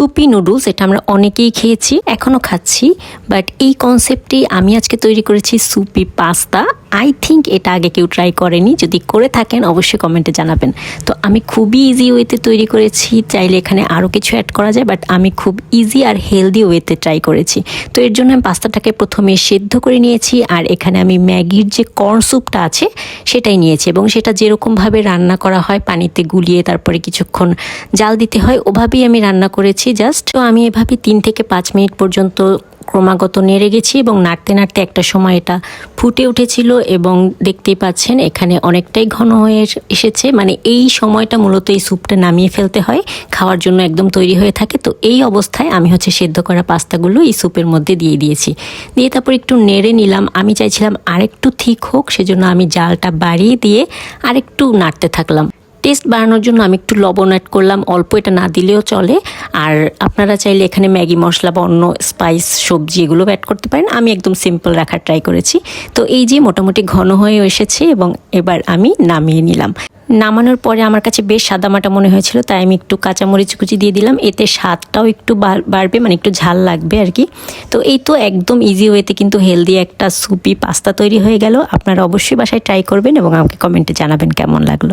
Soupy noodles, এটা আমরা অনেকেই খেয়েছি এখনও খাচ্ছি বাট এই কনসেপ্টে আমি আজকে তৈরি করেছি সুপি পাস্তা। আই থিঙ্ক এটা আগে কেউ ট্রাই করেনি, যদি করে থাকেন অবশ্যই কমেন্টে জানাবেন। তো আমি খুবই ইজি ওয়েতে তৈরি করেছি, চাইলে এখানে আরও কিছু অ্যাড করা যায় বাট আমি খুব ইজি আর হেলদি ওয়েতে ট্রাই করেছি। তো এর জন্য আমি পাস্তাটাকে প্রথমে সেদ্ধ করে নিয়েছি, আর এখানে আমি ম্যাগির যে কর্ন স্যুপটা আছে, সেটাই নিয়েছি, এবং সেটা যেরকমভাবে রান্না করা হয়, পানিতে গুলিয়ে তারপরে কিছুক্ষণ জাল দিতে হয়, ওভাবেই আমি রান্না করেছি। জাস্ট তো আমি এভাবে তিন থেকে পাঁচ মিনিট পর্যন্ত ক্রমাগত নেড়ে গেছি এবং নাড়তে নাড়তে একটা সময় এটা ফুটে উঠেছিল এবং দেখতেই পাচ্ছেন এখানে অনেকটাই ঘন হয়ে এসেছে। মানে এই সময়টা মূলত এই স্যুপটা নামিয়ে ফেলতে হয়, খাওয়ার জন্য একদম তৈরি হয়ে থাকে। তো এই অবস্থায় আমি হচ্ছে সেদ্ধ করা পাস্তাগুলো এই স্যুপের মধ্যে দিয়ে দিয়েছি। দিয়ে তারপর একটু নেড়ে নিলাম। আমি চাইছিলাম আরেকটু ঠিক হোক, সেজন্য আমি জালটা বাড়িয়ে দিয়ে আরেকটু নাড়তে থাকলাম। টেস্ট বাড়ানোর জন্য আমি একটু লবণ অ্যাড করলাম। অল্প এটা না দিলেও চলে। আর আপনারা চাইলে এখানে ম্যাগি মশলা বা অন্য স্পাইস সবজি এগুলো অ্যাড করতে পারেন। আমি একদম সিম্পল রাখার ট্রাই করেছি। তো এই যে মোটামুটি ঘন হয়ে এসেছে এবং এবার আমি নামিয়ে নিলাম। নামানোর পরে আমার কাছে বেশ সাদামাটা মনে হয়েছিল, তাই আমি একটু কাঁচামরিচ কুচি দিয়ে দিলাম। এতে স্বাদটাও একটু বাড়বে মানে একটু ঝাল লাগবে আর কি। তো এই তো একদম ইজি ওয়েতে কিন্তু হেলদি একটা সুপি পাস্তা তৈরি হয়ে গেল। আপনারা অবশ্যই বাসায় ট্রাই করবেন এবং আমাকে কমেন্টে জানাবেন কেমন লাগল।